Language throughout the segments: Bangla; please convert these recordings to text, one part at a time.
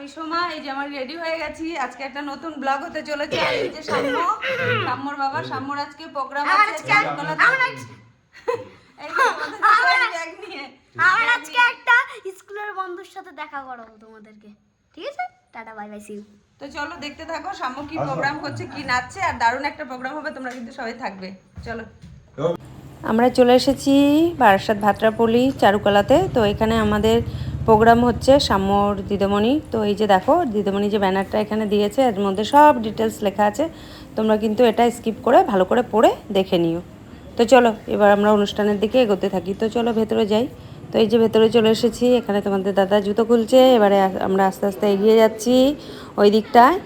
আমি সোমা এই যে আমার রেডি হয়ে গেছি। আজকে একটা নতুন ব্লগ হতে চলেছে। আর এই যে সাম্য সাম্যর বাবা সাম্যর আজকে প্রোগ্রাম আছে আমার আজকে এই যে তোমাদের ব্যাগ নিয়ে। আমার আজকে একটা স্কুলের বন্ধুর সাথে দেখা করাবো তোমাদেরকে। ঠিক আছে? Tata bye bye see you তো চলো দেখতে থাকো সাম্য কি প্রোগ্রাম করছে কি নাচছে আর দারুণ একটা প্রোগ্রাম হবে তোমরা কিন্তু সবাই থাকবে। চলো। আমরা চলে এসেছি বারাসাত ভাত্রাপল্লী চারুকলাতে। তো এখানে আমাদের প্রোগ্রাম হচ্ছে সাম্যর দিদিমণি। তো এই যে দেখো, দিদিমণি যে ব্যানারটা এখানে দিয়েছে, এর মধ্যে সব ডিটেলস লেখা আছে। তোমরা কিন্তু এটা স্কিপ করে ভালো করে পড়ে দেখে নিও। তো চলো, এবার আমরা অনুষ্ঠানের দিকে এগোতে থাকি। তো চলো, ভেতরে যাই। তো এই যে ভেতরে চলে এসেছি, এখানে তোমাদের দাদা জুতো খুলছে, এবারে আমরা আস্তে আস্তে এগিয়ে যাচ্ছি ওই দিকটায়।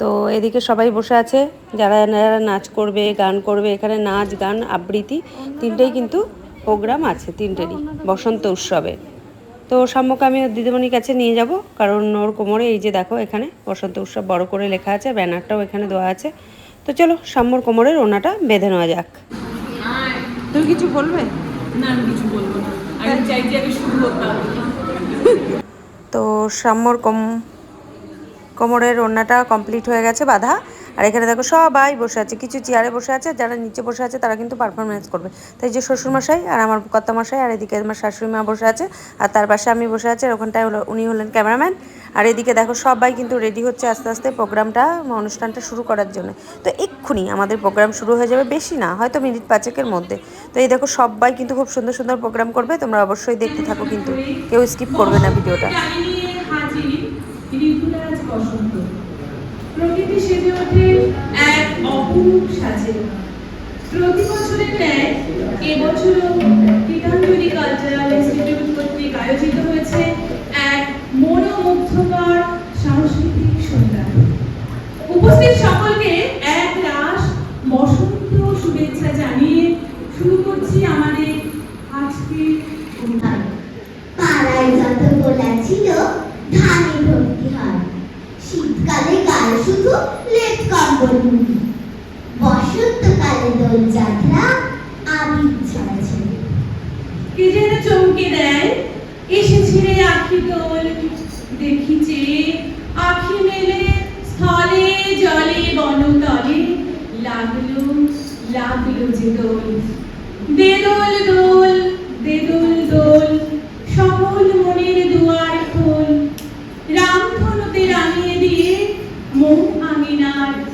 তো এদিকে সবাই বসে আছে, যারা যারা নাচ করবে, গান করবে, এখানে নাচ, গান, আবৃত্তি, তিনটেই কিন্তু প্রোগ্রাম আছে, তিনটেরই, বসন্ত উৎসবে। তো সাম্যকে আমি দিদিমণির কাছে নিয়ে যাব কারণ ওর কোমরে এই যে দেখো এখানে বসন্ত উৎসব বড় করে লেখা আছে ব্যানারটাও এখানে দেওয়া আছে। তো চলো সাম্যর কোমরের ওনাটা বেঁধে নেওয়া যাক। তুমি কিছু বলবে? না আমি কিছু বলব না। আমি চাইছি আমি শুরু করতাম তো সাম্যর কম কোমরের ওড়নাটা কমপ্লিট হয়ে গেছে, বাঁধা। আর এখানে দেখো সবাই বসে আছে, কিছু চেয়ারে বসে আছে, যারা নিচে বসে আছে তারা কিন্তু পারফরমেন্স করবে। তাই যে শ্বশুরমশাই আর আমার কর্তামশাই আর এদিকে আমার শাশুড়ি মা বসে আছে, আর তার পাশে আমি বসে আছি, আর ওখানটায় হলো উনি হলেন ক্যামেরাম্যান আর এদিকে দেখো সবাই কিন্তু রেডি হচ্ছে আস্তে আস্তে প্রোগ্রামটা অনুষ্ঠানটা শুরু করার জন্য। তো এক্ষুনি আমাদের প্রোগ্রাম শুরু হয়ে যাবে বেশি না, হয়তো মিনিট পাঁচেকের মধ্যে। তো এই দেখো সবাই কিন্তু খুব সুন্দর সুন্দর প্রোগ্রাম করবে, তোমরা অবশ্যই দেখতে থাকো কিন্তু, কেউ স্কিপ করবে না ভিডিওটা গাড়ি নিয়ে হাজির ঋতুরাজ বসন্ত প্রকৃতি সেজে ওঠে এক অপূর্ব সাজে। প্রতি বছরের ন্যায় এবছরও গীতাঞ্জলি কালচারাল ইনস্টিটিউট কর্তৃক আয়োজিত হয়েছে এক মনোমুগ্ধকর সাংস্কৃতিক সন্ধ্যা। উপস্থিত সকলকে এক রাস বসন্ত শুভেচ্ছা জানিয়ে শুরু করছি আমাদের আজকের পাড়ায় যত গোলা ধানে ভর্তি শুধু লেপ কম্বল বসন্তকালে দোল যাত্রা আবির ছড়াছড়ি কে যেন চমকে দেয়, এসেছে রে আখি তোল। দেখি আখি মেলে স্থলে, জলে, বনতলে। লাগল লাগল যে দোল। দে দোল দোল দে দোল দোল সকল মনের দুয়ার খোল। রামধনুতে রাঙিয়ে দিয়ে মোহ Panginoon.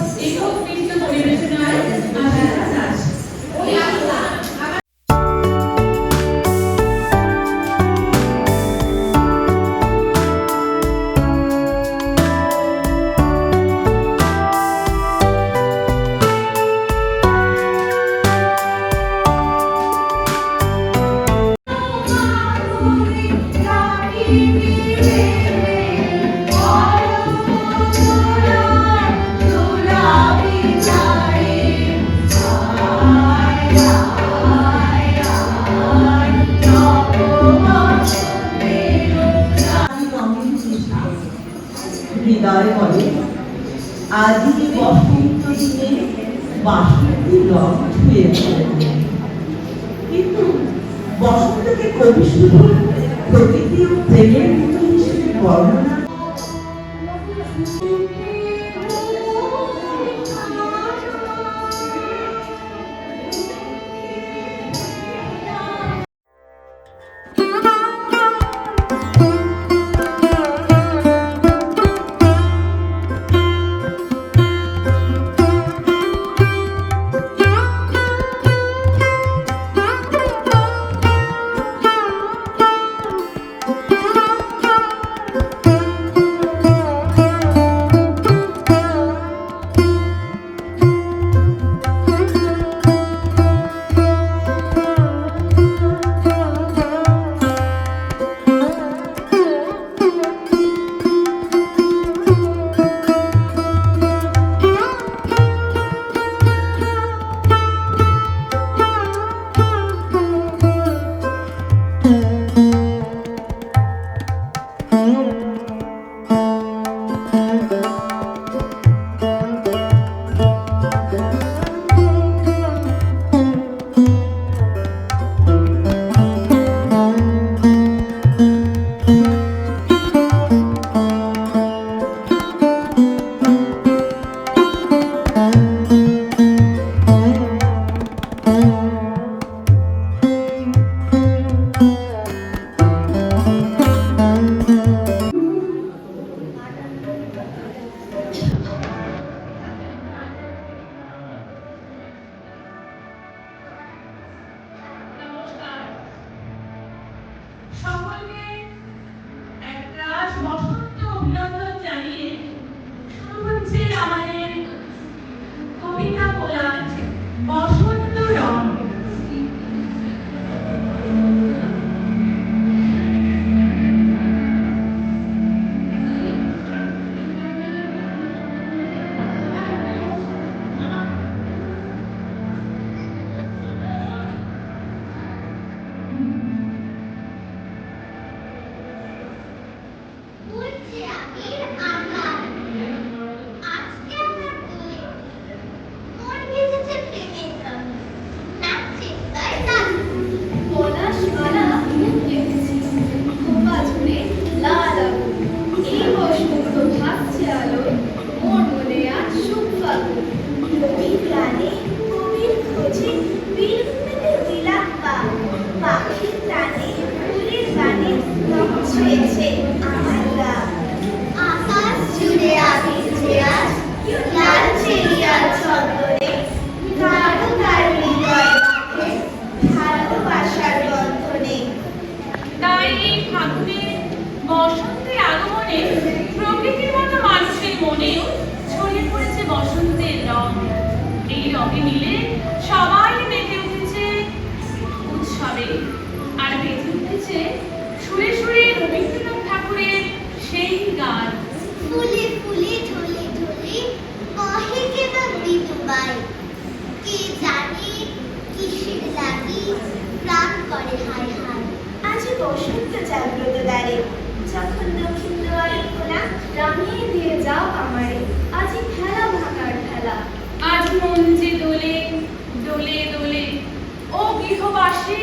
হৃদয় বলে আজই বসন্ত দিনে বাসন্তী রং ছুঁয়ে কিন্তু বসন্তকে কবি শুধু প্রকৃতি ও প্রেমের মতো হিসেবে বর্ণনা আগমনে প্রকৃতির মতো মানুষের মনেও ছড়িয়ে পড়েছে বসন্তের রং। এই রঙে মিলে সবাই মেতে উঠেছে উৎসবে আর মেতে উঠেছে সুরে সুরে রবীন্দ্রনাথ ঠাকুরের সেই গান। ফুলে ফুলে ঢলে ঢলে কহে কে বা মৃদুবাই কে জানে কিসের লাগি? প্রাণ করে হায় হায়। আজ বসন্ত জাগ্রত দ্বারে যখন দক্ষিণ খোলা রাঙিয়ে দিয়ে যাও আমারে। আজ খেলা ভাঙার খেলা আজ মন যে দোলে দোলে দোলে। ও গৃহবাসী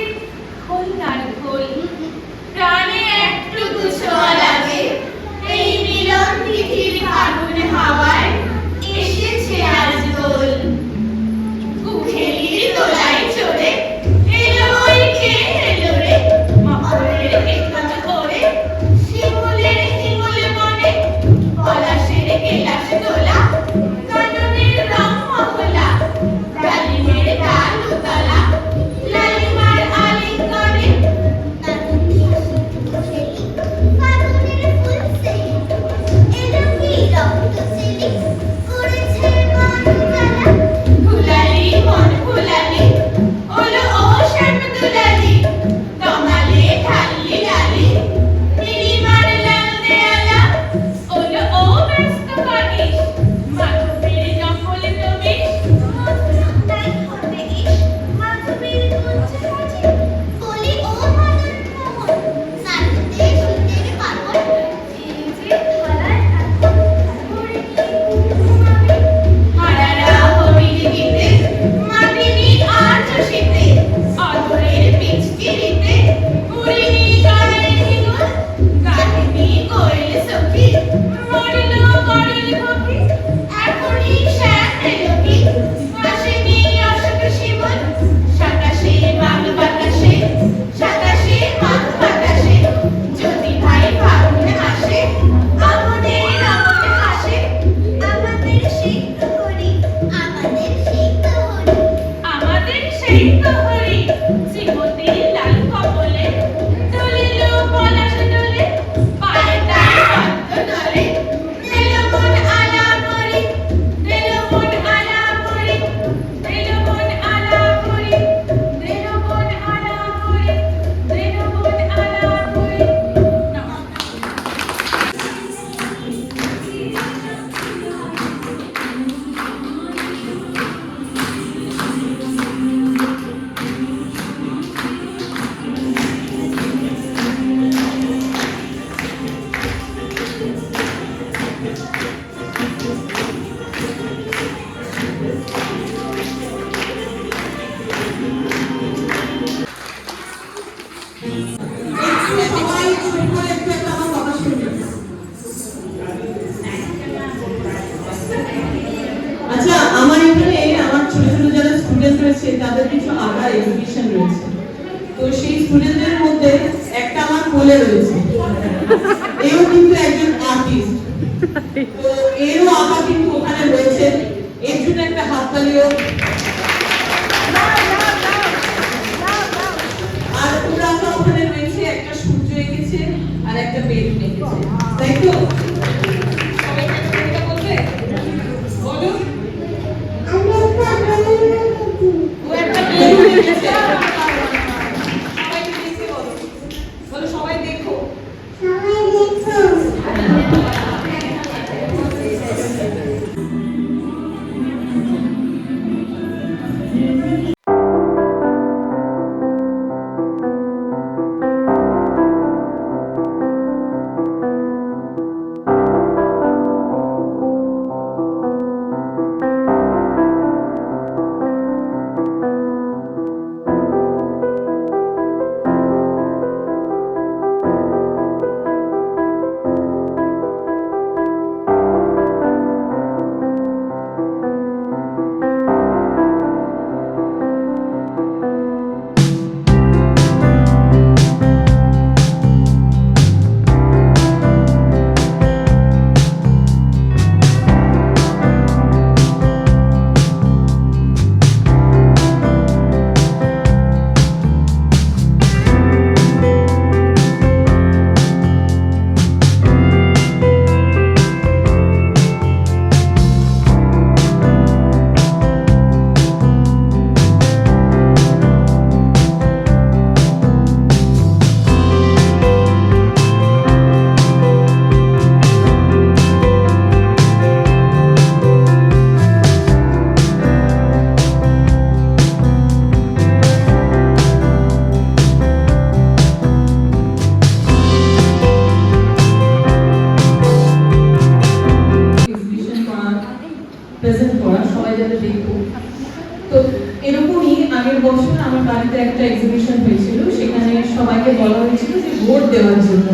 আগের বছর আমার বাড়িতে একটা এক্সিবিশন হয়েছিল, সেখানে সবাইকে বলা হয়েছিল যে ভোট দেওয়ার জন্য।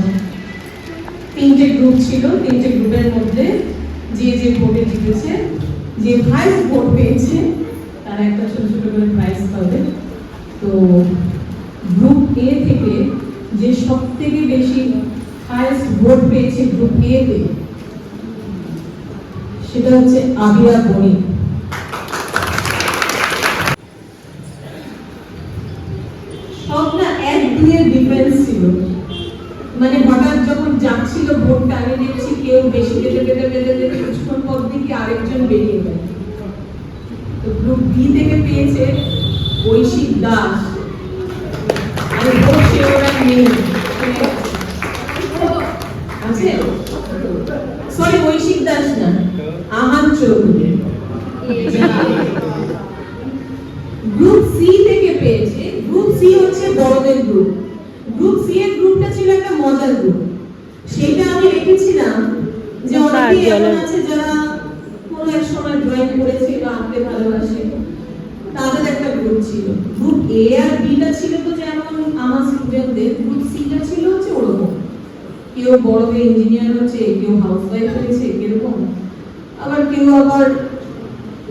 তিনটে গ্রুপ ছিল, তিনটে গ্রুপের মধ্যে যে যে ভোটে জিতেছে, যে হাইস্ট ভোট পেয়েছে, তারা একটা ছোট ছোট করে প্রাইজ পাবে। তো গ্রুপ এ থেকে যে সব থেকে বেশি হাইয়েস্ট ভোট পেয়েছে গ্রুপ এ তে, সেটা হচ্ছে আবিয়া বণিক। তো গ্রুপ বি থেকে পেয়েছে ঐশিক দাস। আমি বলছি ওরা নেই। আছে? সরি ঐশিক দাস না। আহান চৌধুরী। গ্রুপ সি থেকে পেয়েছে। গ্রুপ সি হচ্ছে বড়দের গ্রুপ গ্রুপ সি এর গ্রুপটা ছিল একটা মজার গ্রুপ সেটা আমি রেখেছিলাম যে অনেকেই এমন আছে যারা কোনো এক সময় ড্রয়িং করেছে বা আঁকতে ভালোবাসে। তাদের একটা গ্রুপ ছিল। গ্রুপ এ আর বি টা ছিল তো যেমন আমার স্টুডেন্টদের গ্রুপ সি টা ছিল হচ্ছে ওরকম। কেউ বড় হয়ে ইঞ্জিনিয়ার হচ্ছে, কেউ হাউস ওয়াইফ হয়েছে, এরকম। আবার কেউ আবার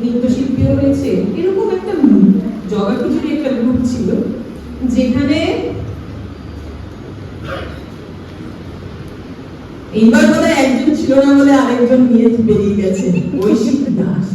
নৃত্যশিল্পীও রয়েছে এরকম একটা জগাখিচুড়ি একটা গ্রুপ ছিল, যেখানে এইবার বোধ একজন ছিল না বলে আরেকজন নিয়ে বেরিয়ে গেছে। ঐশিক দাস।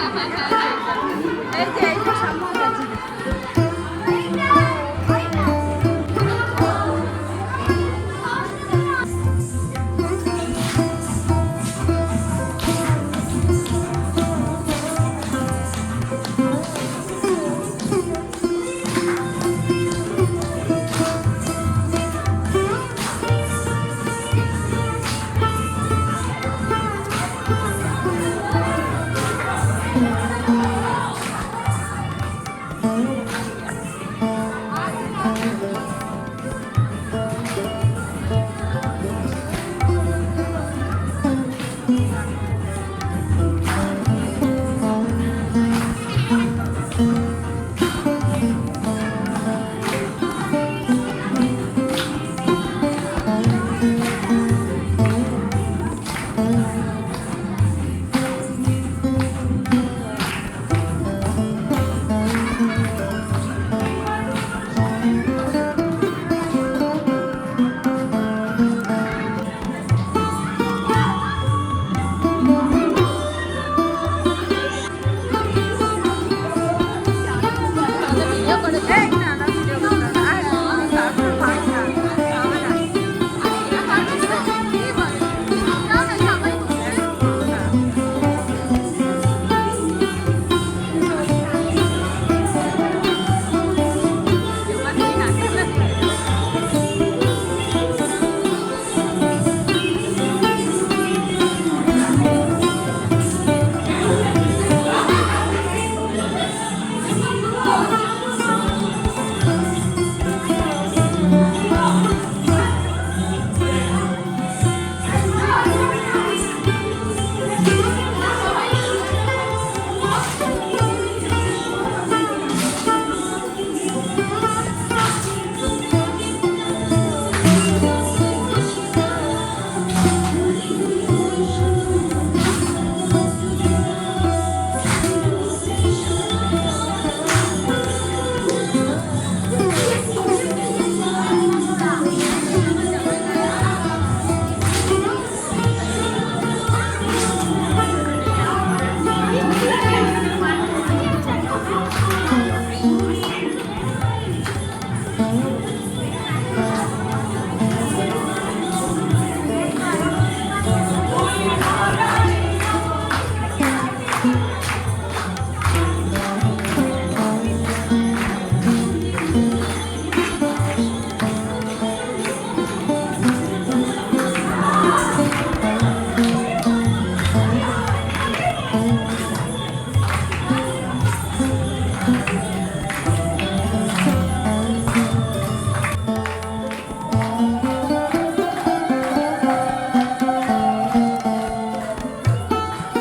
Ha ha ha!